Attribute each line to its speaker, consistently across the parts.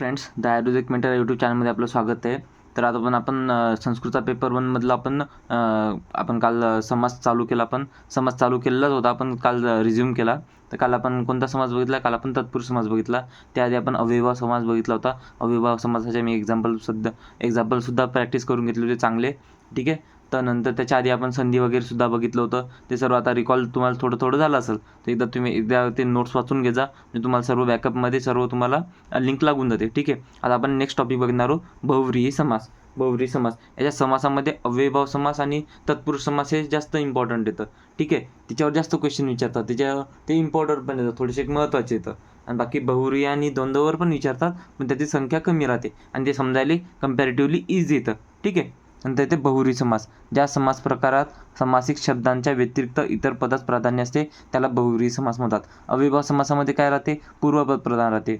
Speaker 1: Friends the ayurvedic mentor YouTube चॅनलमध्ये आपलं स्वागत आहे. तर आता पण आपण संस्कृतचा पेपर वनमधला आपण आपण काल समाज चालू केला आपण. समाज चालू केलेलाच होता आपण काल रिझ्यूम केला. तर काल आपण कोणता समाज बघितला? काल आपण तत्पुरुष समाज बघितला. त्याआधी आपण अविवाह समाज बघितला होता. अविवाह समाजाचे मी एक्झाम्पल सुद्धा एक्झाम्पलसुद्धा प्रॅक्टिस करून घेतले होते चांगले. ठीक आहे? तर नंतर त्याच्या आधी आपण संधी वगैरे सुद्धा बघितलं होतं. ते सर्व आता रिकॉल तुम्हाला थोडं थोडं झालं असेल तर एकदा तुम्ही एकदा ते नोट्स वाचून घेजा म्हणजे तुम्हाला सर्व बॅकअपमध्ये सर्व तुम्हाला लिंक लागून जाते. ठीक आहे? आता आपण नेक्स्ट टॉपिक बघणार आहोत बहुव्रीही समास. बहुव्रीही समास. याच्या समासामध्ये अव्ययभाव समास आणि तत्पुरुष समास हे जास्त इम्पॉर्टंट येतं. ठीक आहे? त्याच्यावर जास्त क्वेश्चन विचारतात. त्याच्या ते इम्पॉर्टंट पण येतं. थोडेसे महत्त्वाचे येतं. आणि बाकी बहुरी आणि द्वंद्ववर पण विचारतात पण त्याची संख्या कमी राहते. आणि ते समजायला कम्पॅरेटिव्हली इझी येतं. ठीक आहे? नंतर येते बहुरी समास ज्या समास प्रकारात समासिक शब्दांच्या व्यतिरिक्त इतर पदास प्राधान्य असते त्याला बहुरी समास म्हणतात. अविभाव समासामध्ये काय राहते? पूर्वपद प्रधान राहते.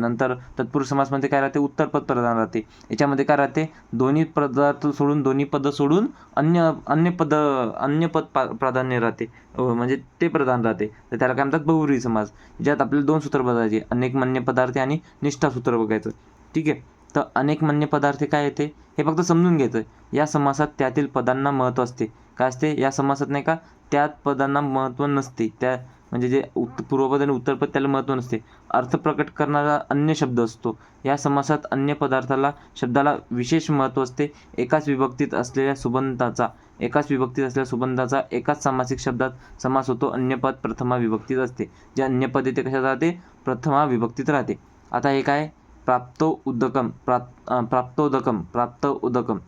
Speaker 1: नंतर तत्पुरुष समासमध्ये काय राहते? उत्तरपद प्रधान राहते. याच्यामध्ये काय राहते? दोन्ही पदार्थ सोडून दोन्ही पदं सोडून अन्य अन्य पद अन्य पद पा प्राधान्य राहते. म्हणजे ते प्रधान राहते. तर त्याला काय म्हणतात? बहुरी समास. ज्यात आपल्याला दोन सूत्र बघायचे. अनेक मान्य पदार्थ आणि निष्ठा सूत्र बघायचं. ठीक आहे? तर अनेक मान्य पदार्थ काय येते हे फक्त समजून घ्यायचं या समासात त्यातील पदांना महत्त्व असते. काय असते? या समासात नाही का? त्यात पदांना महत्त्व नसते. त्या म्हणजे जे उत्त पूर्वपद आणि उत्तरपद त्याला महत्त्व नसते. अर्थ प्रकट करणारा अन्य शब्द असतो. या समासात अन्य पदार्थाला शब्दाला विशेष महत्त्व असते. एकाच विभक्तीत असलेल्या सुबंधाचा एकाच विभक्तीत असलेल्या सुबंधाचा एकाच सामासिक शब्दात समास होतो. अन्य पद प्रथमा विभक्तीत असते. जे अन्य पद येते कशात राहते? प्रथमा विभक्तीत राहते. आता हे काय? प्राप्त उदकम प्राप प्राप्त उदकम प्राप्त उदकम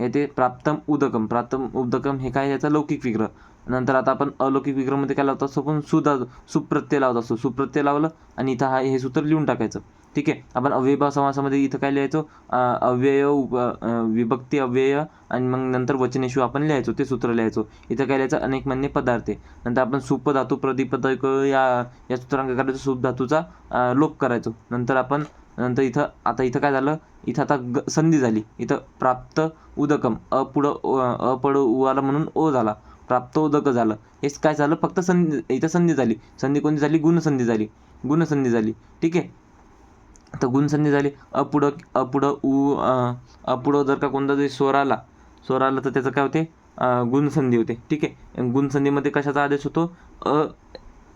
Speaker 1: येथे प्राप्तम उदकम प्राप्तम उदकम हे काय याचा लौकिक विग्रह. नंतर आता आपण अलौकिक विग्रहमध्ये काय लावत असतो? पण सुदा सुप्रत्यय लावत असतो. सुप्रत्यय लावलं आणि इथं हा हे सूत्र लिहून टाकायचं. ठीक आहे? आपण अव्ययभाव समासामध्ये इथं काय लिहायचो? अव्यय उप विभक्ती अव्यय आणि मग नंतर वचनेशू आपण लिहायचो. ते सूत्र लिहायचो. इथं काय लिहायचं? अनेक मान्य पदार्थ आहे. नंतर आपण सुप धातू प्रदीपद या या सूत्रांक करायचो. सुप धातूचा लोप करायचो. नंतर आपण नंतर इथं आता इथं काय झालं? इथं आता ग संधी झाली. इथं प्राप्त उदकम अ पुढं अ उ म्हणून ओ झाला. प्राप्त उदक झालं. हेच काय झालं? फक्त संधी इथं संधी झाली. संधी कोणती झाली? गुणसंधी झाली. गुणसंधी झाली. ठीक आहे? तर गुणसंधी झाली. अपुढं अपुढं उ अ, जर का कोणता जरी स्वर आला स्वर आला तर त्याचं काय होते? गुणसंधी होते. ठीक आहे? गुणसंधीमध्ये कशाचा आदेश होतो? अ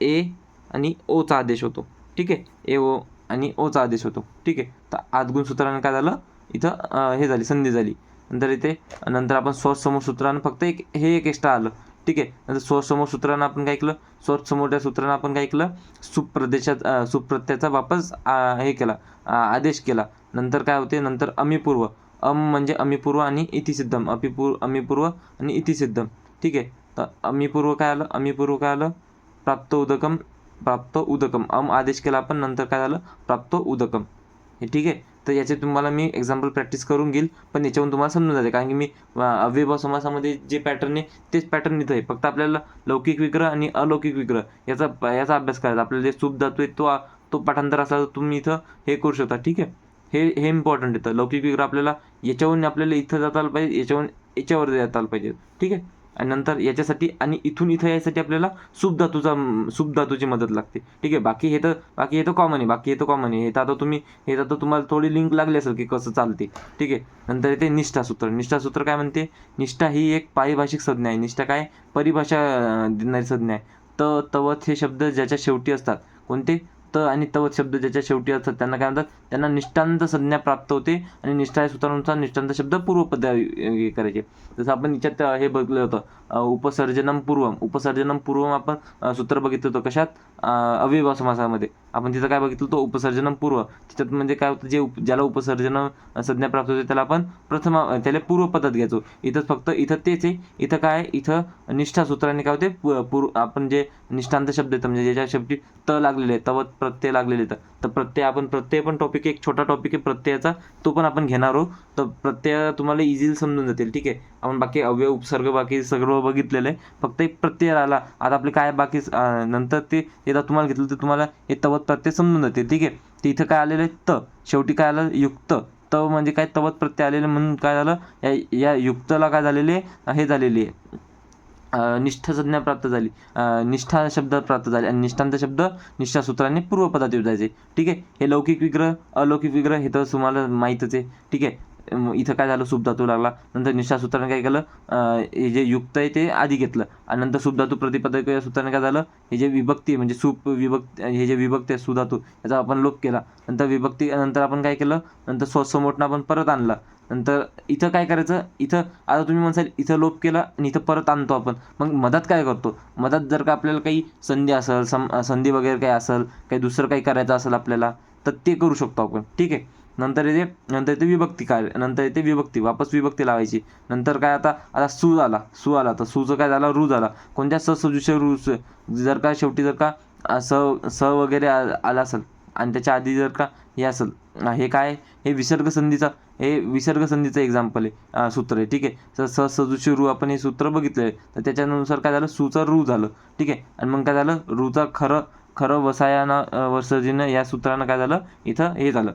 Speaker 1: ए आणि ओचा आदेश होतो. ठीक आहे? ए ओ आणि ओचा आदेश होतो. ठीक आहे? तर आदगुण सूत्रानं काय झालं? इथं हे झाली संधी झाली. नंतर इथे नंतर आपण स्वर समोर सूत्रानं फक्त एक हे एक एक्स्ट्रा आलं. ठीक आहे? नंतर स्वर समोर सूत्रानं आपण काय ऐकलं? स्वर समोरच्या सूत्रानं आपण काय ऐकलं? सुप्रदेशात अं, सुप्रत्ययाचा वापस हे केला. आदेश केला. नंतर काय होते? नंतर अमिपूर्व. अम म्हणजे अमिपूर्व आणि इतिसिद्धम. अपिपूर्व अमिपूर्व आणि इतिसिद्धम. ठीक आहे? तर अमिपूर्व काय आलं? अमिपूर्व काय आलं? प्राप्त उदकम प्राप्त उदकम. अम आदेश केला आपण नंतर काय झालं? प्राप्त उदकम. हे ठीक आहे? तर याचे तुम्हाला मी एक्झाम्पल प्रॅक्टिस करून घेईल पण याच्यावरून तुम्हाला समजून जाते. कारण की मी अव्यभाव अव्ययभाव समासामध्ये जे पॅटर्न आहे तेच पॅटर्न इथं आहे. फक्त आपल्याला लौकिक विग्रह आणि अलौकिक विग्रह याचा याचा अभ्यास करायचा. आपल्याला जे सूप धातू आहे तो तो पाठांतर असला तर तुम्ही इथं हे करू शकता. ठीक आहे? हे हे इम्पॉर्टंट येतं लौकिक विग्रह आपल्याला याच्यावरून आपल्याला इथं जाता आलं पाहिजे याच्यावरून याच्यावर जाता आलं पाहिजे. ठीक आहे? नंतर याच्यासाठी आणि इथून इथं यायसाठी आपल्याला सुपधातूचा सुपधातूची मदत लागते. ठीक आहे बाकी हे तर बाकी हे तर कॉमन आहे बाकी हे तर कॉमन आहे. हे तर आता तुम्ही हे तर आता तुम्हाला थोडी लिंक लागली असेल की कसं चालते. ठीक आहे नंतर येते निष्ठासूत्र. निष्ठासूत्र काय म्हणते? निष्ठा ही एक पारिभाषिक संज्ञा आहे. निष्ठा काय? परिभाषा देणारी संज्ञा आहे. त तवत हे शब्द ज्याच्या शेवटी असतात. कोणते? त आणि तवत शब्द ज्याच्या शेवटी असतात त्यांना काय म्हणतात? त्यांना निष्ठांत संज्ञा प्राप्त होते आणि निष्ठा या सूत्रानुसार निष्ठांत शब्द पूर्वपद हे करायचे. जसं आपण याच्यात हे बघलं होतं उपसर्जनम पूर्वम. उपसर्जनम पूर्वम आपण सूत्र बघितलं होतं कशात? अव्ययभाव समासामध्ये आपण तिथं काय बघितलं तो उपसर्जनम पूर्व. तिच्यात म्हणजे काय होतं जे उप ज्याला उपसर्जन संज्ञा प्राप्त होते त्याला आपण प्रथम त्याला त्याला पूर्वपदात घ्यायचो. इथंच फक्त इथं तेच आहे. इथं काय आहे? इथं निष्ठा सूत्राने काय होते? पूर्व आपण जे निष्ठांत शब्द येतं म्हणजे ज्याच्या शब्दी त लागलेले आहे तवत प्रत्यय लागलेले आहेत. तर प्रत्यय आपण प्रत्यय पण टॉपिक एक छोटा टॉपिक आहे प्रत्ययाचा तो पण आपण घेणार आहोत. तर प्रत्यय तुम्हाला इझिली समजून जातील ठीक आहे? आपण बाकी अव्यय उपसर्ग बाकी सगळं बघितलेलं आहे. फक्त एक प्रत्यय राहिला आता आपले काय बाकी नंतर ते एकदा तुम्हाला घेतलं तर तुम्हाला हे तवत प्रत्यय समजून जाते. ठीक आहे? ते इथं काय आलेलं आहे? त. शेवटी काय आलं? युक्त. त म्हणजे काय? तवत प्रत्यय आलेलं म्हणून काय झालं? या या युक्तला काय झालेले? हे झालेली आहे. अ, निष्ठा संज्ञा प्राप्त झाली. निष्ठा शब्द प्राप्त झाले आणि निष्ठांत शब्द निष्ठासूत्राने पूर्वपदात जायचे. ठीक आहे? हे लौकिक विग्रह अलौकिक विग्रह हे तर तुम्हाला माहीतच आहे. ठीक आहे? इथं काय झालं? सुप लागला. नंतर निशासूत्राने काय केलं? हे जे युक्त आहे ते आधी घेतलं. आणि नंतर सुप प्रतिपदक या सूत्राने काय झालं? हे जे विभक्ती आहे म्हणजे सुप विभक्त हे जे विभक्ती आहे सुधातू याचा आपण लोप केला. नंतर विभक्ती नंतर आपण काय केलं? नंतर स्वसमोठनं आपण परत आणला. नंतर इथं काय करायचं? इथं आता तुम्ही म्हणसाल इथं लोप केला आणि इथं परत आणतो आपण. मग मधात काय करतो? मधात जर का आपल्याला काही संधी असेल सम संधी वगैरे काही असेल काही दुसरं काही करायचं असेल आपल्याला तर ते करू शकतो आपण. ठीक आहे? नंतर येते नंतर येते विभक्ती काय नंतर येते विभक्ती वापस विभक्ती लावायची. नंतर काय आता आता सू आला सू आला तर सूचं काय झाला? रू झाला. कोणत्या स रू जर का शेवटी जर का स स वगैरे आ- आला असेल आणि त्याच्या आधी जर का हे असेल हे काय हे विसर्ग संधीचा हे विसर्ग संधीचं एक्झाम्पल आहे सूत्र आहे. ठीक आहे? तर स सजुष रू आपण हे सूत्र बघितलं आहे तर त्याच्यानुसार काय झालं? सूचं रू झालं. ठीक आहे? आणि मग काय झालं? रूचा खरं खरं वसायानं वसर्जीनं या सूत्रानं काय झालं? इथं हे झालं.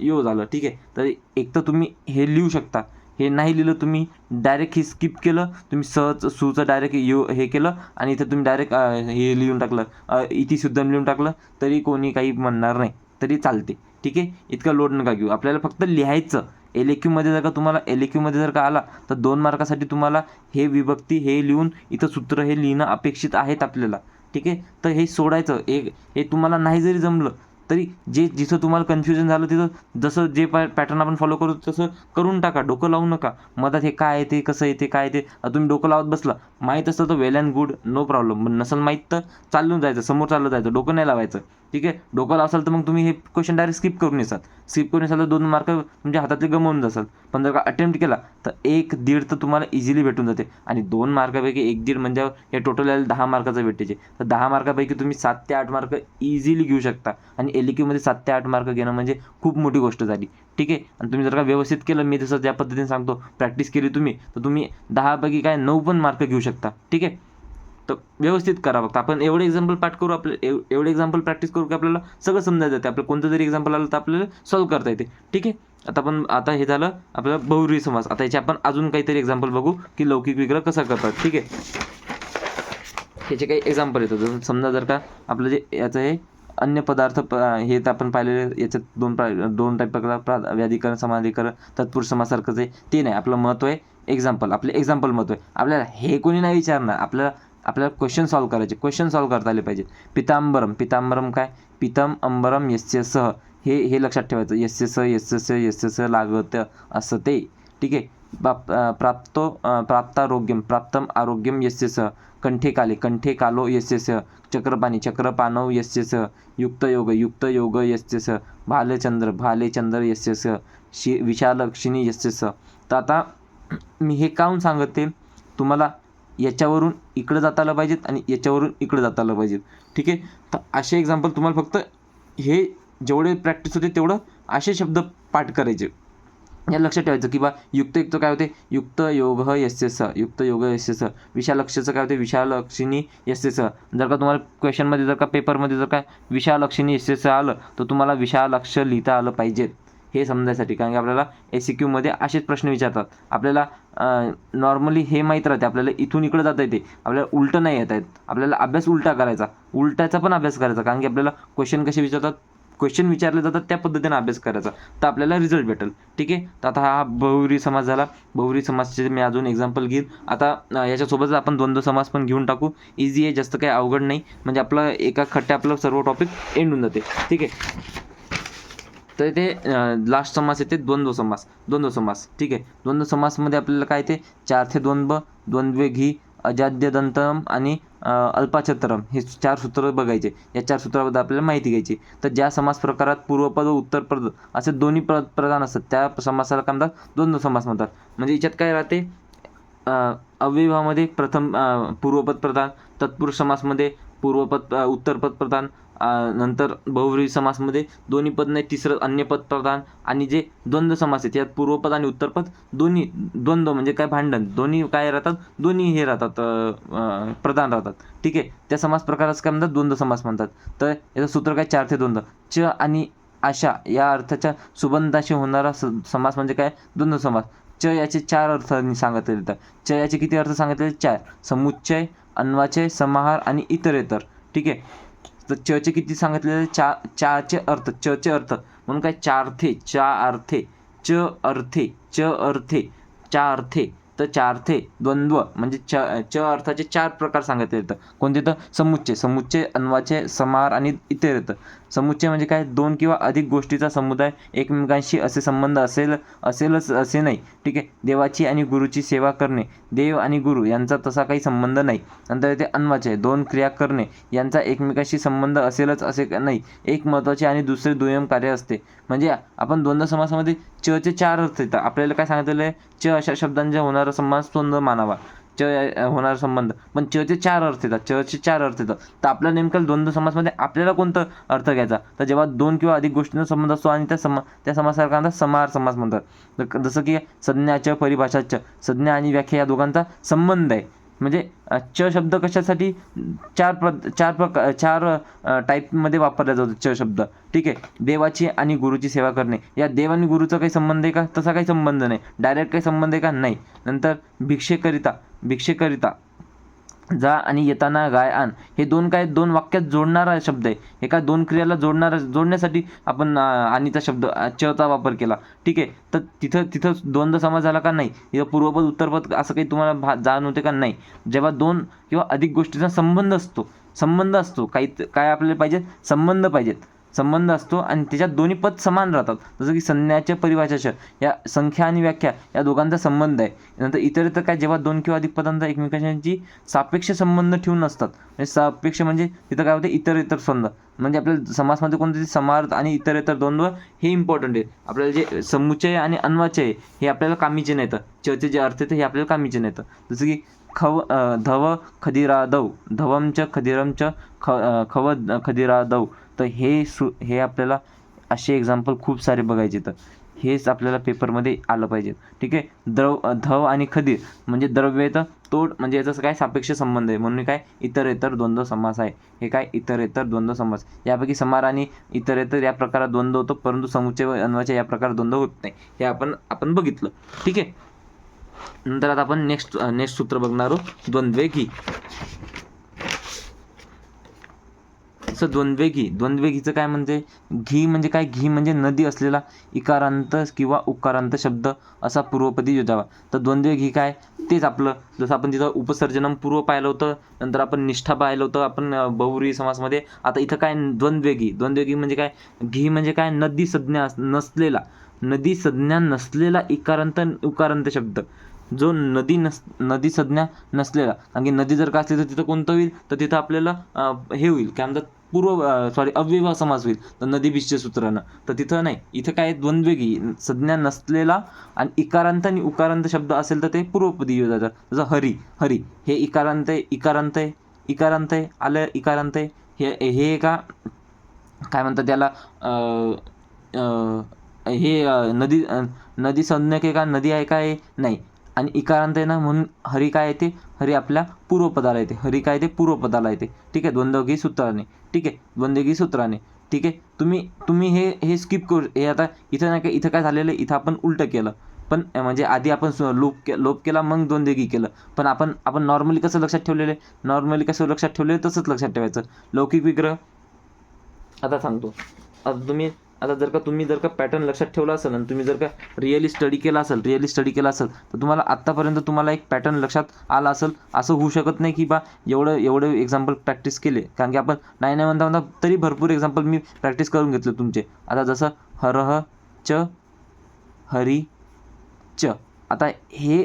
Speaker 1: यो झालं. ठीक आहे? तर एक तर तुम्ही हे लिहू शकता. हे नाही लिहिलं तुम्ही डायरेक्ट हे स्किप केलं. तुम्ही सहज सूचं डायरेक्ट यो हे केलं आणि इथं तुम्ही डायरेक्ट हे लिहून टाकलं. अ, इति शुद्ध लिहून टाकलं. तरी कोणी काही म्हणणार नाही. तरी चालते. ठीक आहे? इतका लोड नका घेऊ. आपल्याला फक्त लिहायचं. एलमध्ये जर का तुम्हाला एलमध्ये जर का आला तर दोन मार्कासाठी तुम्हाला हे विभक्ती हे लिहून इथं सूत्र हे लिहिणं अपेक्षित आहेत आपल्याला. ठीक आहे? तर हे सोडायचं. एक हे तुम्हाला नाही जरी जमलं तरी जे जिथं तुम्हाला कन्फ्युजन झालं तिथं जसं जे पॅ पॅटर्न आपण फॉलो करू तसं करून टाका डोकं लावू नका. मधात हे काय आहे ते कसं येते काय येते तुम्ही डोकं लावत बसला माहीत असतं तर well and good no problem नसेल माहीत तर चालून जायचं समोर चाललं जायचं डोकं नाही लावायचं. ठीक आहे? डोक्याला असाल तर मग तुम्ही हे क्वेश्चन डायरेक्ट स्किप करून येसाल. स्किप करून येसाल तर दोन मार्क म्हणजे तुमच्या हातातले गमावून जासाल. पण जर का अटेम्प्ट केला तर एक दीड तर तुम्हाला इझिली भेटून जाते. आणि दोन मार्कापैकी एक दीड म्हणजे हे टोटल यायला दहा मार्काचं भेटायचे. तर दहा मार्कापैकी तुम्ही सात ते आठ मार्क इझिली घेऊ शकता. आणि एल क्यूमध्ये सात ते आठ मार्क घेणं म्हणजे खूप मोठी गोष्ट झाली. ठीक आहे? आणि तुम्ही जर का व्यवस्थित केलं मी जसं ज्या पद्धतीने सांगतो प्रॅक्टिस केली तुम्ही तर तुम्ही दहापैकी काय नऊ पण मार्क घेऊ शकता. ठीक आहे? तर व्यवस्थित करा फक्त. आपण एवढे एक्झाम्पल पाठ करू आपले एव एवढे एक्झाम्पल प्रॅक्टिस करू की आपल्याला सगळं समजायचं जाते आपलं कोणतं जरी एक्झाम्पल आलं तर आपल्याला सॉल्व्ह करता येते. ठीक आहे? आता आपण आता हे झालं आपला बहुरी समास आता याचे आपण अजून काहीतरी एक्झाम्पल बघू की लौकिक विग्रह कसा करतात. ठीक आहे? ह्याचे काही एक्झाम्पल येतात. जसं समजा जर का आपलं जे याचं हे अन्य पदार्थ प हे तर आपण पाहिलेले याच्यात दोन प्रा दोन टाईप प्रा व्याधिकरण समाधिकरण तत्पुरुष समासारखंच आहे ते नाही. आपलं महत्त्व आहे एक्झाम्पल आपले एक्झाम्पल महत्त्व आहे. आपल्याला हे कोणी नाही विचारणार. आपल्याला आपल्याला क्वेश्चन सॉल्व्ह करायचे. क्वेश्चन सॉल्व्ह करता आले पाहिजे पितांबरम. पितांबरम काय? पितम अंबरम यस्य हे. हे लक्षात ठेवायचं. यस्य स यस्य स यस्य स लागत असं ते. ठीक आहे? प्राप प्राप्तो प्राप्तारोग्यम. प्राप्तम आरोग्यम यस्य कंठे काले. कंठे कालो यस्य चक्रपाणी. चक्रपानव यस्य युक्तयोग युक्तयोग यस्य सह भालचंद्र. भालेचंद्र यस्य शि विशालक्षिणी यस्य तर आता मी हे काहून सांगते? तुम्हाला याच्यावरून इकडं जाता आलं पाहिजेत आणि याच्यावरून इकडं जाता आलं पाहिजेत. ठीक आहे? तर असे एक्झाम्पल तुम्हाला फक्त हे जेवढे प्रॅक्टिस होते तेवढं असे शब्द पाठ करायचे. या लक्षात ठेवायचं की बा युक्त युक्त काय होते? युक्त योग यस्य स युक्त योग यस्य स विशालक्षचं काय होते? विशालक्षिणी यस्य स जर का तुम्हाला क्वेश्चनमध्ये जर का पेपरमध्ये जर का विशालक्षिणी यस्य स आलं तर तुम्हाला विशालक्ष लिहिता आलं पाहिजेत. हे समजायसाठी. कारण की आपल्याला ए सी क्यूमध्ये असेच प्रश्न विचारतात. आपल्याला नॉर्मली हे माहीत राहते. आपल्याला इथून इकडं जाता येते. आपल्याला उलटं नाही येत आहेत आपल्याला अभ्यास उलटा करायचा. उलटाचा पण अभ्यास करायचा. कारण की आपल्याला क्वेश्चन कसे विचारतात? क्वेश्चन विचारले जातात त्या पद्धतीने अभ्यास करायचा. तर आपल्याला रिझल्ट भेटेल. ठीक आहे? तर आता हा बहुरी समाज झाला. बहुरी समाजचे मी अजून एक्झाम्पल घेईन. आता याच्यासोबतच आपण द्वंद्व समाज पण घेऊन टाकू. इझी आहे. जास्त काही अवघड नाही. म्हणजे आपलं एका खट्ट्या आपलं सर्व टॉपिक एंड होऊन जाते. ठीक आहे? तर ते लास्ट समास येते द्वंद्व समास. द्वंद्व समास. ठीक आहे? द्वंद्व समासमध्ये आपल्याला काय येते चार ते? द्वंद्व द्वंद्वे घी अजाद्य दंतम आणि अ, हे चार सूत्र बघायचे. या चार सूत्राबद्दल आपल्याला माहिती घ्यायची. तर ज्या समास प्रकारात पूर्वपद व उत्तरपद असे दोन्ही प्र प्रधान असतात त्या समासाला काय म्हणतात? द्वंद्व समास म्हणतात. म्हणजे याच्यात काय राहते? अ, अव्ययभावामध्ये प्रथम पूर्वपद प्रधान तत्पुरुष समासमध्ये पूर्वपद उत्तरपद प्रधान नंतर बहुव्रीही समासमध्ये दोन्ही पद नाही तिसरं अन्य पद प्रधान आणि जे द्वंद्व समास आहेत यात पूर्वपद आणि उत्तरपद दोन्ही द्वंद्व म्हणजे काय भांडण? दोन्ही काय राहतात? दोन्ही हे राहतात प्रधान राहतात. ठीक आहे? त्या समास प्रकारास काय म्हणतात? द्वंद्व समास म्हणतात. तर याचं सूत्र काय? चार ते द्वंद्व. च आणि आशा या अर्थाच्या सुबंधाशी होणारा स समास म्हणजे काय? द्वंद्व समास. च याचे चार अर्थ सांगितले तर च याचे किती अर्थ सांगितले? चार. समुच्चय अन्वाचय समाहार आणि इतरेतर. ठीक आहे? तर च चे किती सांगितलेले? चा चाचे अर्थ च चे अर्थ. म्हणून काय? चारथे चा अर्थे च अर्थे च अर्थे चा अर्थे तर चारथे द्वंद्व. म्हणजे च च अर्थाचे चार प्रकार सांगितले येतं कोणते? तर समुच्चय समुच्चय अन्वाचे समाहार आणि इतर येतं. समुच्चय म्हणजे काय? दोन किंवा अधिक गोष्टीचा समुदाय एकमेकांशी असे संबंध असेल असेलच असे नाही. ठीक आहे? देवाची आणि गुरुची सेवा करणे देव आणि गुरु यांचा तसा काही संबंध नाही. नंतर येथे अन्वाचय दोन क्रिया करणे यांचा एकमेकांशी संबंध असेलच असे नाही. एक महत्त्वाचे आणि दुसरे दुय्यम कार्य असते. म्हणजे आपण द्वंद्व समासामध्ये च चे चार अर्थ येतात. आपल्याला काय सांगितलेलं आहे? च अशा शब्दांचा होणारा समास द्वंद्व मानावा. च होणारा संबंध. पण च चे चार अर्थ येतात. च चे चार अर्थ येतात. तर आपल्या नेमकं द्वंद्व समासमध्ये आपल्याला कोणतं अर्थ घ्यायचा? तर जेव्हा दोन किंवा अधिक गोष्टींचा संबंध असतो आणि त्या समा त्या समासारखांना समाहार समास म्हणतात. तर जसं की संज्ञाच परिभाषाच संज्ञा आणि व्याख्या या दोघांचा संबंध आहे. म्हणजे च शब्द कशासाठी? चार प्र चार प्रकार चार टाईपमध्ये वापरला जातो च शब्द. ठीक आहे? देवाची आणि गुरुची सेवा करणे. या देव आणि गुरुचा काही संबंध आहे का? तसा काही संबंध नाही. डायरेक्ट काही संबंध आहे का? नाही. नंतर भिक्षेकरिता. भिक्षेकरिता. जा आणि येताना गाय आण. हे दोन काय दोन वाक्यात जोडणारा शब्द आहे. एका दोन क्रियाला जोडणारा जोडण्यासाठी आपण आणीचा शब्द चचा वापर केला. ठीक आहे? तर तिथं तिथं द्वंद्व समाज झाला का नाही? इथं पूर्वपद उत्तरपद असं काही तुम्हाला भा जाण होते का? नाही. जेव्हा दोन किंवा अधिक गोष्टींचा संबंध असतो संबंध असतो काही काय आपल्याला पाहिजेत? संबंध पाहिजेत. संबंध असतो आणि त्याच्यात दोन्ही पद समान राहतात. जसं की संज्ञाच्या परिभाषाच्या या संख्या आणि व्याख्या या दोघांचा संबंध आहे. नंतर इतर तर काय जेव्हा दोन किंवा अधिक पदांचा एकमेकांशी सापेक्ष संबंध ठेवून असतात. म्हणजे सापेक्ष म्हणजे तिथं काय होते इतर इतर संबंध. म्हणजे आपल्या समासमध्ये कोणते समार्थ आणि इतर इतर द्वंद्व हे इम्पॉर्टंट आहे. आपल्याला जे समुच्चय आणि अन्वाचय हे आपल्याला कामीचे नाहीतं. चर्चे जे अर्थ येतं हे आपल्याला कामीचे नाहीतं. जसं की खव धव खदिरादव धवम च खदिरम च ख खव खदिरादव तर हे सु हे आपल्याला असे एक्झाम्पल खूप सारे बघायचे तर हेच आपल्याला पेपरमध्ये आलं पाहिजे. ठीक आहे? द्रव धव आणि खदीर म्हणजे द्रव्य तर तोड म्हणजे याचा काय सापेक्ष संबंध आहे? म्हणून काय? इतर इतर द्वंद्व समास आहे. हे काय? इतर इतर द्वंद्व समास. यापैकी समार आणि इतर इतर या प्रकारात द्वंद्व होतो परंतु समुच्चय व अन्वाच्या या प्रकारात द्वंद्व होत नाही. हे आपण आपण बघितलं. ठीक आहे? नंतर आता आपण नेक्स्ट नेक्स्ट सूत्र बघणार आहोत. द्वंद्वे घी. असं द्वंद्वेगी. द्वंद्वेगीचं काय म्हणजे? घी म्हणजे काय? घी म्हणजे नदी असलेला इकारांत किंवा उकारांत शब्द असा पूर्वपदी योजावा. तर द्वंद्वेगी काय? तेच आपलं. जसं आपण तिथं उपसर्जनम पूर्व पाहिलं होतं नंतर आपण निष्ठा पाहिलं होतं आपण बहुरी बहुव्रीही समासमध्ये. आता इथं काय? द्वंद्वेगी. द्वंद्वेगी म्हणजे काय? घी म्हणजे काय? नदी संज्ञा अस- नसलेला. नदी संज्ञा नसलेला इकारांत उकारांत शब्द. जो नदी नस नदी संज्ञा नसलेला. कारण की नदी जर का असली तर तिथं कोणतं होईल? तर तिथं आपल्याला हे होईल. काय म्हणतात? पूर्व सॉरी अव्ययभाव समास होईल. तर नदी बीजच्या सूत्रानं. तर तिथं नाही इथं काय द्वंद्वेगी संज्ञा नसलेला आणि इकारांत आणि उकारांत शब्द असेल तर ते पूर्वपदी येऊ जातात. जसं हरी हरी हे इकारांत आहे इकारांत आहे इकारांत आहे आलं इकारांत आहे. हे हे का काय म्हणतात त्याला हे नदी नदी संज्ञक आहे का नदी आहे का हे नाही. आणि इकारांत आहे ना म्हणून हरी काय येते? हरी आपल्या पूर्वपदाला येते. हरी काय येते? पूर्वपदाला येते. ठीक आहे? द्वंद्वगी सूत्राने. ठीक आहे? द्वंद्वगी सूत्राने. ठीक आहे? तुम्ही तुम्ही हे हे स्किप करू हे आता इथं नाही का इथं काय झालेलं आहे? इथं आपण उलटं केलं. पण म्हणजे आधी आपण सु- लोप के लोप केला मग द्वंद्वगी केलं. पण आपण आपण नॉर्मली कसं लक्षात ठेवलेलं आहे? नॉर्मली कसं लक्षात ठेवलेलं आहे? तसंच लक्षात ठेवायचं. लौकिक विग्रह. आता सांगतो. आता तुम्ही आता जर का तुम्ही जर का पॅटर्न लक्षात ठेवला असेल आणि तुम्ही जर का रिअली स्टडी केला असेल रिअली स्टडी केला असेल तर तुम्हाला आत्तापर्यंत तुम्हाला एक पॅटर्न लक्षात आला असेल. असं होऊ शकत नाही की बा एवढं एवढं एक्झाम्पल प्रॅक्टिस केले. कारण की आपण नाही नाही म्हणता म्हणता तरी भरपूर एक्झाम्पल मी प्रॅक्टिस करून घेतले तुमचे. आता जसं हरह च हरी च. आता हे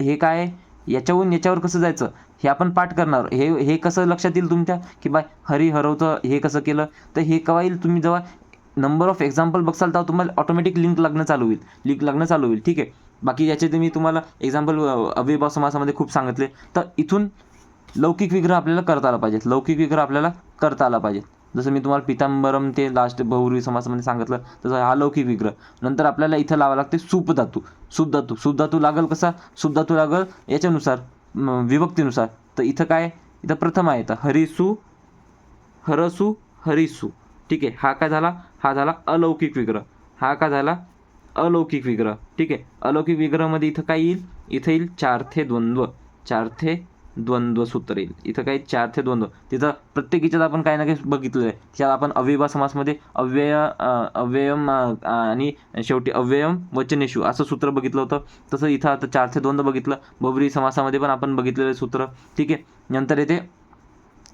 Speaker 1: हे काय? याच्याहून याच्यावर कसं जायचं? हे आपण पाठ करणार. हे हे कसं लक्षात येईल तुमच्या? की बाय हरी हरवतं हे कसं केलं? तर हे केव्हा येईल? तुम्ही जेव्हा नंबर ऑफ एक्झाम्पल बघसाल तर तुम्हाला ऑटोमॅटिक लिंक लागणं चालू होईल. लिंक लागणं चालू होईल ठीक आहे? बाकी याचे ते मी तुम्हाला एक्झाम्पल अव्ययभाव समासामध्ये खूप सांगितले. तर इथून लौकिक विग्रह आपल्याला करता आला पाहिजेत. लौकिक विग्रह आपल्याला करता आला पाहिजे जसं मी तुम्हाला पितांबरम ते लास्ट बहुरी समासामध्ये सांगितलं तसं हा लौकिक विग्रह. नंतर आपल्याला इथं लावा लागते सुपधातू सुपधातू सुपधातू लागल कसा? सुपधातू लागल याच्यानुसार विभक्तीनुसार. तर इथं काय? इथं प्रथम आहे तर हरिसू हरसू हरिसू. ठीक आहे. हा काय झाला? हा झाला अलौकिक विग्रह. हा काय झाला? अलौकिक विग्रह. ठीक आहे. अलौकिक विग्रहमध्ये इथं काय येईल? इथं येईल चार थे द्वंद्व. चार थे द्वंद्व सूत्र येईल. इथं काही चार थे द्वंद्व. तिथं प्रत्येक याच्यात आपण काही ना काही बघितलेलं आहे. त्यात आपण अव्ययभा समासमध्ये अव्यय अव्ययम आणि शेवटी अव्ययम वचनेशू असं सूत्र बघितलं होतं. तसं इथं आता चार थे द्वंद्व बघितलं. बबरी समासामध्ये पण आपण बघितलेलं आहे सूत्र. ठीक आहे. नंतर येते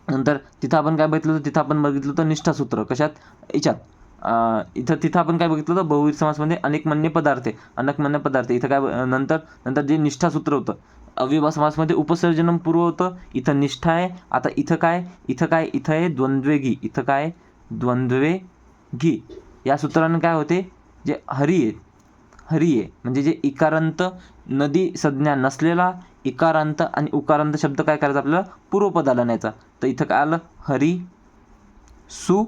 Speaker 1: नंतर तिथं आपण काय बघितलं होतं? तिथं आपण बघितलं होतं निष्ठासूत्र. कशात? याच्यात. इथं तिथं आपण काय बघितलं होतं? बहुवीर समासमध्ये अनेक मान्य पदार्थ आहे. अनेक मान्य पदार्थ इथं काय नंतर नंतर जे निष्ठासूत्र होतं. अव्ययभा समासमध्ये उपसर्जनम पूर्व होतं. इथं निष्ठा आहे. आता इथं काय? इथं काय? इथं आहे द्वंद्वे घी इथं काय? द्वंद्वे घी या सूत्रानं काय होते? जे हरी आहे हरी आहे. म्हणजे जे इकारांत नदी संज्ञा नसलेला इकारांत आणि उकारांत शब्द काय करायचा आपल्याला? पूर्वपदाला न्यायचा तर इथं काय आलं? हरी सु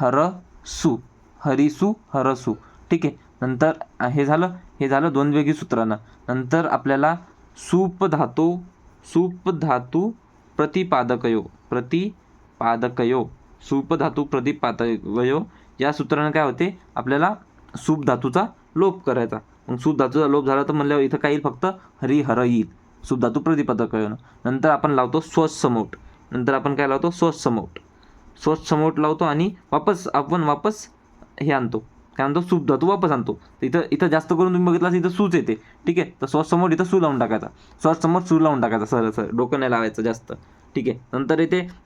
Speaker 1: हर सु. हरिसु हरसु ठीक आहे. नंतर हे झालं. हे झालं दोन वेगळी सूत्रानं. नंतर आपल्याला सूप धातू सूप धातू प्रतिपादकयो. प्रतिपादकयो. सूप धातू प्रतिपादकयो. या सूत्रानं काय होते? आपल्याला सूप धातूचा लोप करायचा. मग सूप धातूचा लोप झाला तर म्हणल्यावर इथं काय येईल फक्त? हरी हर येईल. सूप धातू येणं नंतर आपण लावतो स्वस समोट. नंतर आपण काय लावतो? स्वस समोट. स्वस समोट लावतो आणि वापस आपण वापस हे आणतो. काय आणतो? सूप धातू वापस आणतो. तर इथं इथं जास्त करून तुम्ही बघितलं इथं सूच येते. ठीक आहे? तर स्वस समोर इथं सू लावून टाकायचा. स्वस समोर सू लावून टाकायचा. सरळ सर डोकं नाही लावायचं जास्त. ठीक आहे? नंतर येते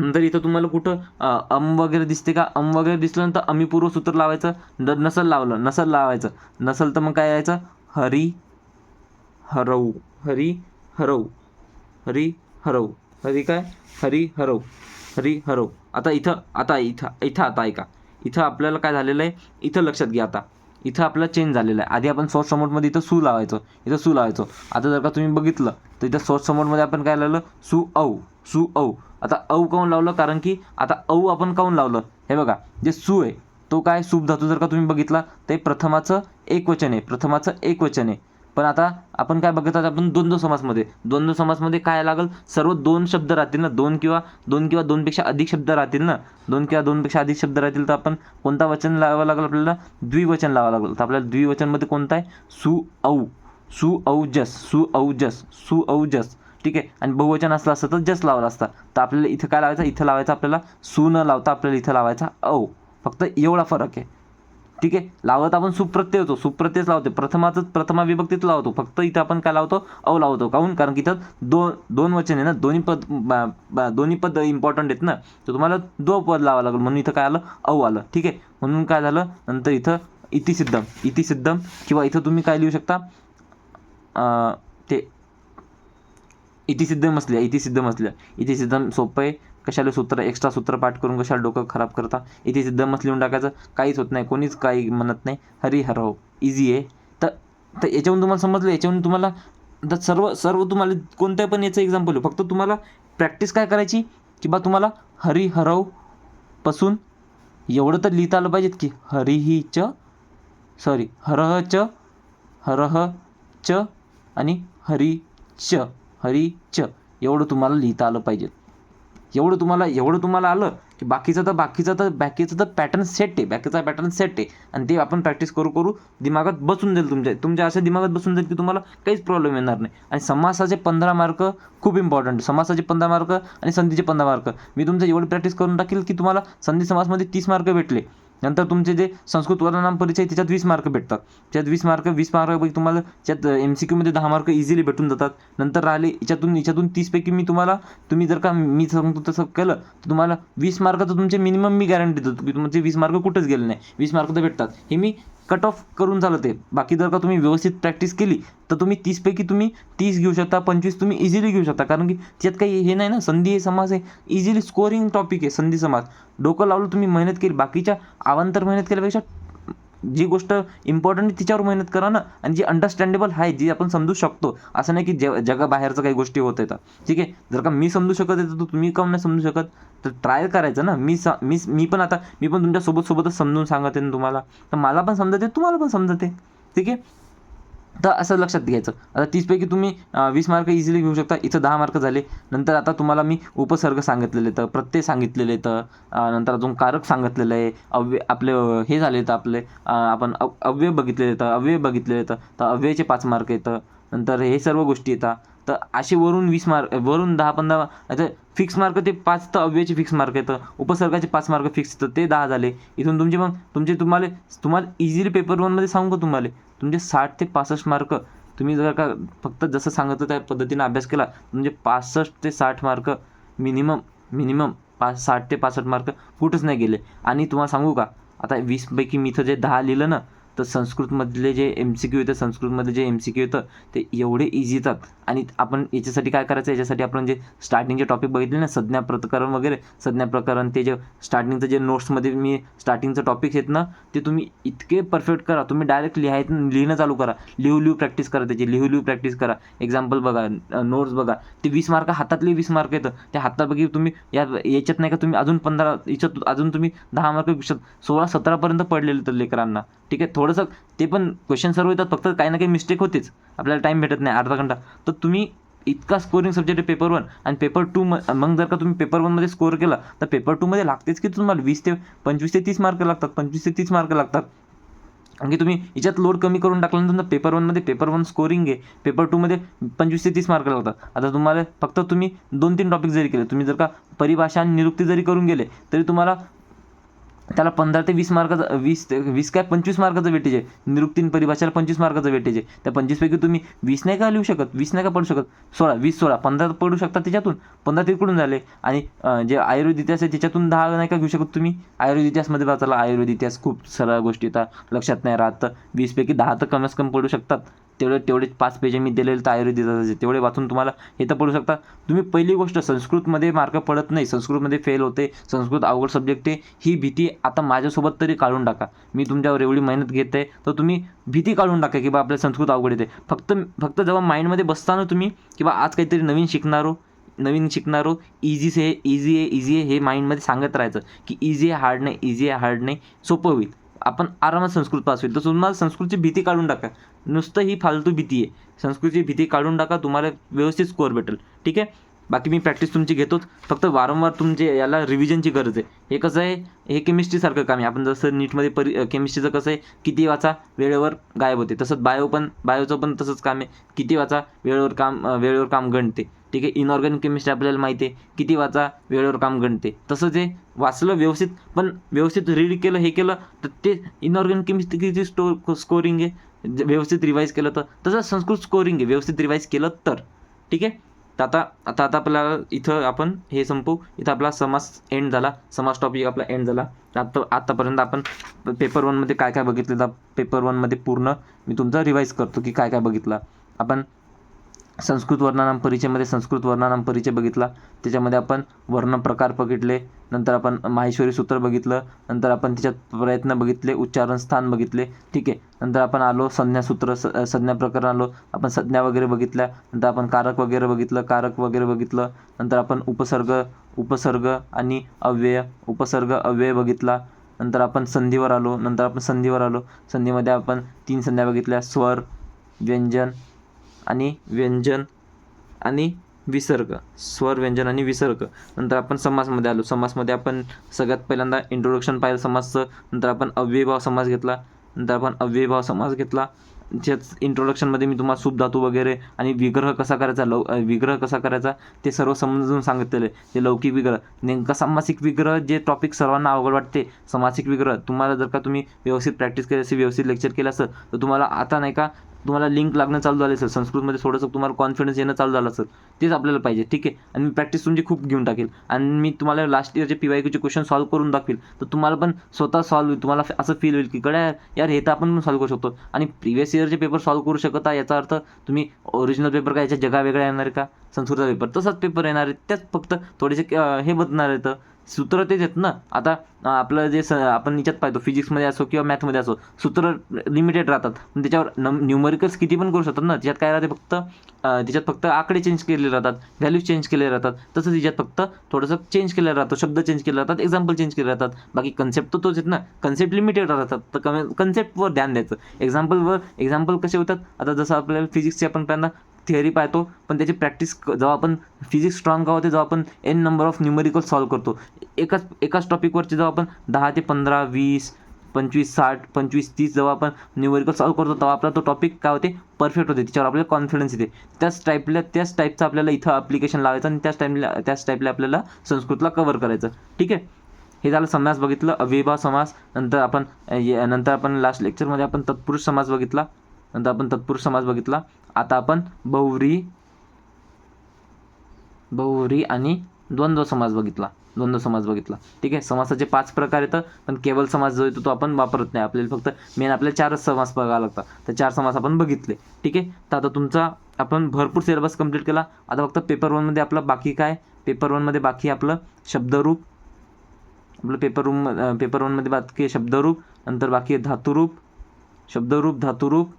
Speaker 1: नंतर इथं तुम्हाला कुठं अम वगैरे दिसते का? अम वगैरे दिसलं तर अमी पूर्व सूत्र लावायचं न नसल लावलं नसल लावायचं. नसल तर मग काय यायचं? हरी हरऊ हरी हरऊ हरी हरऊ हरी काय? हरी हरऊ हरी हरऊ आता इथं आता इथं इथं आता ऐका. इथं आपल्याला काय झालेलं आहे? इथं लक्षात घ्या आता. इथं आपला चेंज झालेला आहे. आधी आपण सॉर्ट समोटमध्ये इथं सू लावायचो. इथं सू लावायचो. आता जर का तुम्ही बघितलं तर इथं सॉर्ट समोटमध्ये आपण काय लावलं? सू औ सू औ. आता औ काऊन लावलं? कारण की आता औ आपण काऊन लावलं? हे बघा जे सु आहे तो काय सुप धातू जर का तुम्ही बघितला ते प्रथमाचं एक वचन आहे प्रथमाचं एक वचन आहे. पण आता आपण काय बघत आहोत आपण द्वंद्व समासमध्ये. द्वंद्व समासमध्ये काय लागल? सर्व दोन शब्द राहतील ना? दोन किंवा दोन किंवा दोनपेक्षा अधिक शब्द राहतील ना? दोन किंवा दोनपेक्षा अधिक शब्द राहतील तर आपण कोणता वचन लावावं लागेल आपल्याला? द्विवचन लावावं लागेल. तर आपल्याला द्विवचनमध्ये कोणता आहे? सु औ. सु औजस सु औजस सु औजस. ठीक आहे? आणि बहुवचन असलं असतं तर जस लावलं असतं. तर आपल्याला इथं काय लावायचं? इथं लावायचं आपल्याला सु न लावता आपल्याला इथं लावायचा औ. फक्त एवढा फरक आहे. ठीक आहे? लावत आपण सुप्रत्यय होतो. सुप्रत्ययच लावतो प्रथमाच प्रथमा विभक्तीत लावतो. फक्त इथं आपण काय लावतो? अव लावतो. काहून? कारण की इथं दोन दोन वचन आहे ना? दोन्ही पद दोन्ही पद इम्पॉर्टंट आहेत ना? तर तुम्हाला दो पद लावावं लागेल. म्हणून इथं काय आलं? अव आलं. ठीक आहे? म्हणून काय झालं? नंतर इथं इतिसिद्धम. इतिसिद्धम किंवा इथं तुम्ही काय लिहू शकता? ते ते इतिसिद्धम असल्या इतिसिद्धम असल्या इतिसिद्धम सोपं आहे. कशाला सूत्र एक्स्ट्रा सूत्र पाठ करून कशाला डोकं खराब करता? इतिसिद्धमच लिहून टाकायचं. काहीच होत नाही. कोणीच काही म्हणत नाही. हरी हरव इझी हो. आहे. तर तर याच्यावरून तुम्हाला समजलं? याच्यावरून तुम्हाला तर सर्व सर्व तुम्हाला कोणत्या पण याचं एक्झाम्पल आहे. फक्त तुम्हाला प्रॅक्टिस काय करायची? की बा तुम्हाला हरी हरव हो पासून एवढं तर लिहिता आलं पाहिजेत की हरिही च सॉरी हरह च हरह च आणि हरी च. हरी च. एवढं तुम्हाला लिहिता आलं पाहिजे. एवढं तुम्हाला एवढं तुम्हाला आलं की बाकीचं तर बाकीचं तर बाकीचं तर पॅटर्न सेट आहे. बाकीचा पॅटर्न सेट आहे. आणि ते आपण प्रॅक्टिस करू करू दिमागात बसून जाईल तुमच्या तुमच्या अशा दिमागात बसून जाईल की तुम्हाला काहीच प्रॉब्लेम येणार नाही. आणि समासाचे पंधरा मार्क खूप इम्पॉर्टंट समासाचे पंधरा मार्क आणि संधीचे पंधरा मार्क मी तुमचं एवढी प्रॅक्टिस करून टाकेल की तुम्हाला संधी समासमध्ये तीस मार्क भेटले. नंतर तुमचे जे संस्कृत वर्णनाम परिचय त्याच्यात वीस मार्क भेटतात. त्यात वीस मार्क वीस मार्कपैकी तुम्हाला त्यात एम सी क्यूमध्ये दहा मार्क इझिली भेटून जातात. नंतर राहिले याच्यातून याच्यातून तीसपैकी मी तुम्हाला तुम्ही जर का मी सांगतो तसं केलं तर तुम्हाला वीस मार्क तर तुमचे मिनिमम मी गॅरंटी देतो की तुमचे वीस मार्क कुठंच गेले नाही. वीस मार्क तर भेटतात. हे मी कट ऑफ करून झालं ते. बाकी जर का तुम्ही व्यवस्थित प्रॅक्टिस केली तर तुम्ही तीसपैकी तुम्ही तीस घेऊ शकता पंचवीस तुम्ही इझिली घेऊ शकता. कारण की त्यात काही हे नाही ना संधी आहे समाज आहे. इझिली स्कोरिंग टॉपिक आहे संधी समाज. डोकं लावलं तुम्ही मेहनत केली. बाकीच्या अवांतर मेहनत केल्यापेक्षा जी गोष्ट इम्पॉर्टंट तिच्यावर मेहनत करा ना. आणि जी अंडरस्टँडेबल आहे जी आपण समजू शकतो. असं नाही की जग जगाबाहेरचं काही गोष्टी होत येतात ठीक आहे? जर का मी समजू शकत आहे तर तुम्ही काऊन नाही समजू शकत? तर ट्राय करायचं ना. मी सा मी मी पण आता मी पण तुमच्यासोबत सोबतच समजून सांगत आहे ना तुम्हाला. तर मला पण समजत आहे तुम्हाला पण समजत. आहे ठीक आहे? तर असं लक्षात घ्यायचं. आता तीसपैकी तुम्ही वीस मार्क इझिली घेऊ शकता. इथं दहा मार्क झाले. नंतर आता तुम्हाला मी उपसर्ग सांगितलेले तर प्रत्यय सांगितलेले तर नंतर अजून कारक सांगितलेलं आहे. अव्य आपले हे झाले तर आपले आपण अव अव्यय बघितलेले तर अव्यय बघितलेले तर तर अव्ययचे पाच मार्क येतं नंतर हे सर्व गोष्टी येतात तर असे वरून वीस मार्क वरून दहा पंधरा आता फिक्स मार्क ते पाच तर अव्ययाचे फिक्स मार्क येतं उपसर्गाचे पाच मार्क फिक्स तर ते दहा झाले. इथून तुमचे मग तुमचे तुम्हाला तुम्हाला इझिली पेपर वनमध्ये सांगू का तुम्हाला? तुमचे साठ ते पासष्ट मार्क तुम्ही जर का फक्त जसं सांगितलं त्या पद्धतीनं अभ्यास केला म्हणजे पासष्ट ते साठ मार्क मिनिमम मिनिमम पाच साठ ते पासष्ट मार्क कुठंच नाही गेले. आणि तुम्हाला सांगू का आता वीसपैकी मी इथं जे दहा लिहिलं ना तर संस्कृतमधले जे एम सी क्यू येतं संस्कृतमधले जे एम सी क्यू येतं ते एवढे इझी येतात. आणि आपण याच्यासाठी काय करायचं? याच्यासाठी आपण जे स्टार्टिंगचे टॉपिक बघितले ना संज्ञा प्रकरण वगैरे संज्ञा प्रकरण ते जे स्टार्टिंगचं जे नोट्समध्ये मी स्टार्टिंगचं टॉपिक आहेत ना ते तुम्ही इतके परफेक्ट करा. तुम्ही डायरेक्ट लिहाय लिहिणं चालू करा. लिहू लिहू प्रॅक्टिस करा त्याची. लिहू लिहू प्रॅक्टिस करा. एक्झाम्पल बघा नोट्स बघा. ते वीस मार्क हातातले वीस मार्क येतं. त्या हातापैकी तुम्ही या याच्यात नाही का तुम्ही अजून पंधरा याच्यात अजून तुम्ही दहा मार्क सोळा सतरापर्यंत पडलेले तर लेकरांना. ठीक आहे? थोडं थोडंसं ते पण क्वेश्चन सर्व येतात फक्त काही ना काही मिस्टेक होतेच. आपल्याला टाईम भेटत नाही अर्धा घंटा. तर तुम्ही इतका स्कोरिंग सब्जेक्ट आहे पेपर वन आणि पेपर टू म मग जर का तुम्ही पेपर वनमध्ये स्कोर केला तर पेपर टूमध्ये लागतेच की तुम्हाला वीस ते पंचवीस ते तीस मार्क लागतात पंचवीस ते तीस मार्क लागतात. आणखी तुम्ही याच्यात लोड कमी करून टाकल्यानंतर तुमचा पेपर वनमध्ये पेपर वन स्कोरिंग आहे पेपर टूमध्ये पंचवीस ते तीस मार्क लागतात. आता तुम्हाला फक्त तुम्ही दोन तीन टॉपिक जरी केले तुम्ही जर का परिभाषा आणि निरुक्ती जरी करून गेले तरी तुम्हाला त्याला पंधरा ते वीस मार्काचं वीस ते वीस काय पंचवीस मार्काचं वेटेज आहे. निरुक्तीन परिभाषेला पंचवीस मार्काचं वेटेज आहे. त्या पंचवीसपैकी तुम्ही वीस नाही का लिहू शकत? वीस नाही का पडू शकत? सोळा वीस सोळा. पंधरा पडू शकता त्याच्यातून. पंधरा तिकडून झाले. आणि जे आयुर्वेद इतिहास आहे त्याच्यातून दहा नाही का घेऊ शकत तुम्ही? आयुर्वेद इतिहासमध्ये वाचायला आयुर्वेद इतिहास खूप सरळ गोष्टी येतात. लक्षात नाही राहत. तर वीसपैकी दहा तर कमीच कमी पडू शकतात. तेवढे तेवढे पाच पेज मी दिलेले तर आयुर्वेद तेवढे वाचून तुम्हाला हे तर पडू शकता. तुम्ही पहिली गोष्ट संस्कृतमध्ये मार्क पडत नाही. संस्कृतमध्ये फेल होते. संस्कृत अवघड सब्जेक्ट आहे. ही भीती आता माझ्यासोबत तरी काढून टाका. मी तुमच्यावर एवढी मेहनत घेत आहे तर तुम्ही भीती काढून टाका की बा आपल्या संस्कृत अवघड येते. फक्त फक्त जेव्हा माइंडमध्ये बसताना तुम्ही की बा आज काहीतरी नवीन शिकणारो नवीन शिकणारो इझी से इझी आहे इझी आहे हे माइंडमध्ये सांगत राहायचं की इझी आहे हार्ड नाही इझी आहे हार्ड नाही सोपं होईल. आपण आरामात संस्कृत पास होईल तर तुम्हाला संस्कृतची भीती काढून टाका. नुसतं ही फालतू भीती आहे. संस्कृतची भीती काढून टाका तुम्हाला व्यवस्थित स्कोअर भेटेल. ठीक आहे? बाकी मी प्रॅक्टिस तुमची घेतोच फक्त वारंवार तुमचे याला रिव्हिजनची गरज आहे. हे कसं आहे? हे केमिस्ट्रीसारखं काम आहे. आपण जसं नीटमध्ये परी केमिस्ट्रीचं कसं आहे? किती वाचा वेळेवर गायब होते. तसंच बायो पण बायोचं पण तसंच काम आहे. किती वाचा वेळेवर काम वेळेवर काम गणते ठीक आहे इनऑर्गॅनिक केमिस्ट्री आपल्याला माहिती आहे किती वाचा वेळेवर काम गणते तसंच आहे वाचलं व्यवस्थित पण व्यवस्थित रीड केलं हे केलं तर ते इनऑर्गॅनिक किती स्टो स्कोरिंग आहे. ज- व्यवस्थित रिवाईज केलं तर तसं संस्कृत स्कोरिंग आहे व्यवस्थित रिवाईज केलं तर. ठीक आहे? तर आता आता आता आपल्याला इथं आपण हे संपू इथं आपला समास एंड झाला. समास टॉपिक आपला एंड झाला. आता आत्तापर्यंत आपण पेपर वनमध्ये काय काय बघितलं? तर पेपर वनमध्ये पूर्ण मी तुमचा रिवाईज करतो की काय काय बघितलं. आपण संस्कृत वर्णनाम परिचयमध्ये संस्कृत वर्णनाम परिचय बघितला. त्याच्यामध्ये आपण वर्ण प्रकार बघितले नंतर आपण माहेश्वरी सूत्र बघितलं नंतर आपण त्याच्यात प्रयत्न बघितले उच्चारण स्थान बघितले ठीक आहे. नंतर आपण आलो संज्ञासूत्र स संज्ञा प्रकरण आलो आपण संज्ञा वगैरे बघितल्या नंतर आपण कारक वगैरे बघितलं कारक वगैरे बघितलं नंतर आपण उपसर्ग उपसर्ग आणि अव्यय उपसर्ग अव्यय बघितला नंतर आपण संधीवर आलो नंतर आपण संधीवर आलो संधीमध्ये आपण तीन संध्या बघितल्या स्वर व्यंजन आणि व्यंजन आणि विसर्ग. स्वर व्यंजन आणि विसर्ग. नंतर आपण समासमध्ये आलो. समासमध्ये आपण सगळ्यात पहिल्यांदा इंट्रोडक्शन पाहिलं समासचं. नंतर आपण अव्ययभाव समास घेतला. नंतर आपण अव्ययभाव समास घेतला. ज्याच इंट्रोडक्शनमध्ये मी तुम्हाला सूप धातू वगैरे आणि विग्रह कसा करायचा लव विग्रह कसा करायचा ते सर्व समजून सांगितलेले आहे. जे लौकिक विग्रह. नेमका सामासिक विग्रह जे टॉपिक सर्वांना अवघड वाटते सामासिक विग्रह. तुम्हाला जर का तुम्ही व्यवस्थित प्रॅक्टिस केली असेल व्यवस्थित लेक्चर केलं असेल तर तुम्हाला आता नाही का तुम्हाला लिंक लागणं चालू झालं असेल संस्कृतमध्ये थोडंसं तुम्हाला कॉन्फिडन्स येणं चालू झालं असेल तेच आपल्याला पाहिजे ठीक आहे? आणि मी प्रॅक्टिस तुमची खूप घेऊन टाकेल. आणि मी तुम्हाला लास्ट इयरचे पी वाय क्यूचे क्वेश्चन सॉल्व्ह करून दाखवेल. तर तुम्हाला पण स्वतः सॉल्व्ह होईल. तुम्हाला असं फील होईल की गड्या यार हे तर आपण पण सॉल्व्ह करू शकतो. आणि प्रिव्हियस इयरचे पेपर सॉल्व्ह करू शकत आहे याचा अर्थ तुम्ही ओरिजिनल पेपर काय याच्या जगा वेगळ्या येणार आहे का? संस्कृतचा पेपर तसाच पेपर येणार आहे. त्यात फक्त थोडेसे हे बदलणार आहेत सूत्र तेच आहेत ना. आता आपलं जे स आपण याच्यात पाहतो फिजिक्समध्ये असो किंवा मॅथमध्ये असो सूत्र लिमिटेड राहतात. पण त्याच्यावर नम न्यूमरिकल्स किती पण करू शकतात ना. त्याच्यात काय राहते फक्त त्याच्यात फक्त आकडे चेंज केलेले राहतात व्हॅल्यूज चेंज केले राहतात तसंच त्याच्यात फक्त थोडंसं चेंज केलं राहतो शब्द चेंज केले राहतात एक्झाम्पल चेंज केले राहतात. बाकी कन्सेप्ट तर तोच आहेत ना. कन्सेप्ट लिमिटेड राहतात. तर कन्सेप्टवर ध्यान द्यायचं. एक्झाम्पलवर एक्झाम्पल कसे होतात? आता जसं आपल्याला फिजिक्सचे आपण पहिल्यांदा थिअरी पाहतो पण त्याची प्रॅक्टिस जेव्हा आपण फिजिक्स स्ट्रॉंग का होते जेव्हा आपण N number of numerical solve करतो. एकाच एकाच टॉपिकवरचे जेव्हा आपण दहा ते पंधरा वीस पंचवीस साठ पंचवीस तीस जेव्हा आपण न्यूमेरिकल सॉल्व करतो तेव्हा आपला तो टॉपिक काय होते? परफेक्ट होते. त्याच्यावर आपल्याला कॉन्फिडन्स येते. त्याच टाईपला त्याच टाईपचं आपल्याला इथं अप्लिकेशन लावायचं आणि त्याच टाईमला त्याच टाईपला आपल्याला संस्कृतला कवर करायचं. ठीक आहे? हे झालं समास बघितलं अव्ययभाव समास. नंतर आपण नंतर आपण लास्ट लेक्चरमध्ये आपण तत्पुरुष समास बघितला. नंतर आपण तत्पुरुष समास बघितला. आता आपण बहुव्री बहुव्री आणि द्वंद्व समास बघितला. द्वंद्व समास बघितला. ठीक आहे? समासाचे पाच प्रकार येतं पण केवळ समास जो येतो तो आपण वापरत नाही. आपल्याला फक्त मेन आपल्याला चारच समास बघावा लागतात. तर चार समास आपण बघितले. ठीक आहे? तर आता तुमचा आपण भरपूर सिलेबस कंप्लीट केला. आता फक्त पेपर वनमध्ये आपलं बाकी काय? पेपर वनमध्ये बाकी आपलं शब्दरूप. आपलं पेपर रूम पेपर वनमध्ये बाकी शब्दरूप. नंतर बाकी आहे धातुरूप. शब्दरूप धातुरूप.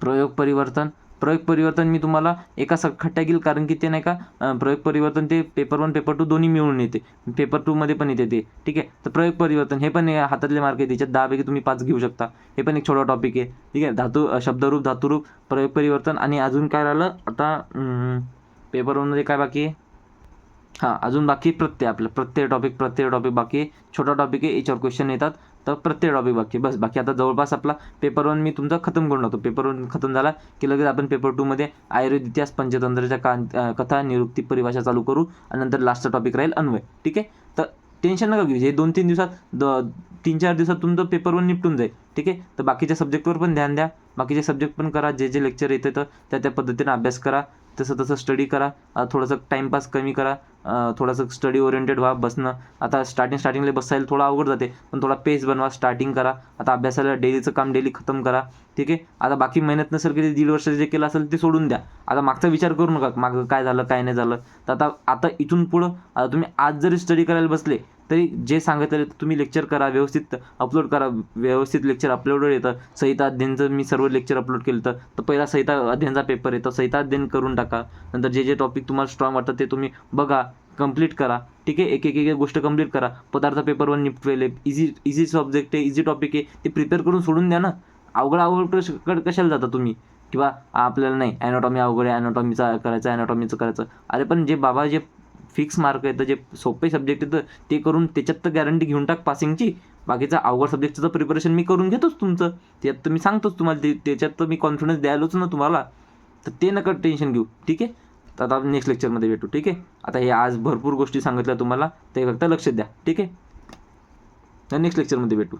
Speaker 1: प्रयोग परिवर्तन. प्रयोग परिवर्तन मी तुम्हाला एका सखट्ट्या घेईल कारण की ते नाही का प्रयोग परिवर्तन ते पेपर वन पेपर टू दोन्ही मिळून येते. पेपर टूमध्ये पण येते ते. ठीक आहे? तर प्रयोग परिवर्तन हे पण हातातले मार्क आहे त्याच्यात दहापैकी तुम्ही पाच घेऊ शकता. हे पण एक छोटा टॉपिक आहे. ठीक आहे? धातू शब्दरूप धातुरूप प्रयोग परिवर्तन आणि अजून काय राहिलं? आता पेपर वनमध्ये काय बाकी आहे? हां अजून बाकी प्रत्यय आपलं. प्रत्यय टॉपिक प्रत्यय टॉपिक बाकी आहे. छोटा टॉपिक आहे. याच्यावर क्वेश्चन येतात. तर प्रत्येक टॉपिक बाकी बस बाकी आता जवळपास आपला पेपर वन मी तुमचा खतम करून टाकतो. पेपर वन खतम झाला की लगेच आपण पेपर टूमध्ये आयुर्वेद इतिहास पंचतंत्राच्या का कथा निरुक्ती परिभाषा चालू करू आणि नंतर लास्टचा टॉपिक राहील अन्वय. ठीक आहे? तर टेन्शन नका घेऊ. हे दोन तीन दिवसात द तीन चार दिवसात तुमचं पेपर वन निपटून जाईल. ठीक आहे? तर बाकीच्या सब्जेक्टवर पण ध्यान द्या. बाकीचे सब्जेक्ट पण करा. जे जे लेक्चर येते तर त्या त्या पद्धतीने अभ्यास करा. तसं तसं स्टडी करा. थोडंसं टाईमपास कमी करा. थोडंसं स्टडी ओरिएंटेड व्हा बसणं. आता स्टार्टिंग स्टार्टिंगला बसायला थोडा अवघड जाते पण थोडा पेस बनवा स्टार्टिंग करा. आता अभ्यासाला डेलीचं काम डेली खतम करा. ठीक आहे? आता बाकी मेहनत नसेल की दीड वर्ष जे केलं असेल ते सोडून द्या. आता मागचा विचार करू नका मागं काय झालं काय नाही झालं. तर आता आता इथून पुढं आता तुम्ही आज जरी स्टडी करायला बसले तरी जे सांगितलं तुम्ही लेक्चर करा व्यवस्थित अपलोड करा व्यवस्थित लेक्चर अपलोडवर येतं. संहिता अध्ययनचं मी सर्व लेक्चर अपलोड केलं तर तर पहिला संहिता अध्ययनचा पेपर येतो. संहिता अध्ययन करून टाका. नंतर जे जे टॉपिक तुम्हाला स्ट्रॉंग वाटतं ते तुम्ही बघा कंप्लीट करा. ठीक आहे? एक एक एक गोष्ट कंप्लीट करा. पदार्थ पेपर वन निपटवेले इझी इझी सब्जेक्ट आहे इझी टॉपिक आहे. ते प्रिपेअर करून सोडून द्या ना. अवघड अवघड कश- कशाला जाता तुम्ही? किंवा आपल्याला नाही ॲनाटॉमी अवघड आहे ॲनाटॉमीचा करायचं ॲनाटॉमीचं करायचं. अरे पण जे बाबा जे फिक्स मार्क येतं जे सोपे सब्जेक्ट येतं ते करून त्याच्यात तर गॅरंटी घेऊन टाक पासिंगची बाकीचं अवघड सब्जेक्टचं तर प्रिपरेशन मी करून घेतोच तुमचं. त्यात तर मी सांगतोच तुम्हाला ते त्याच्यात तर मी कॉन्फिडन्स द्यायलोच ना तुम्हाला. तर ते नका टेन्शन घेऊ. ठीक आहे? तर आता नेक्स्ट लेक्चरमध्ये भेटू. ठीक आहे? आता हे आज भरपूर गोष्टी सांगितल्या तुम्हाला. ते फक्त लक्ष द्या. ठीक आहे? तर नेक्स्ट लेक्चरमध्ये भेटू.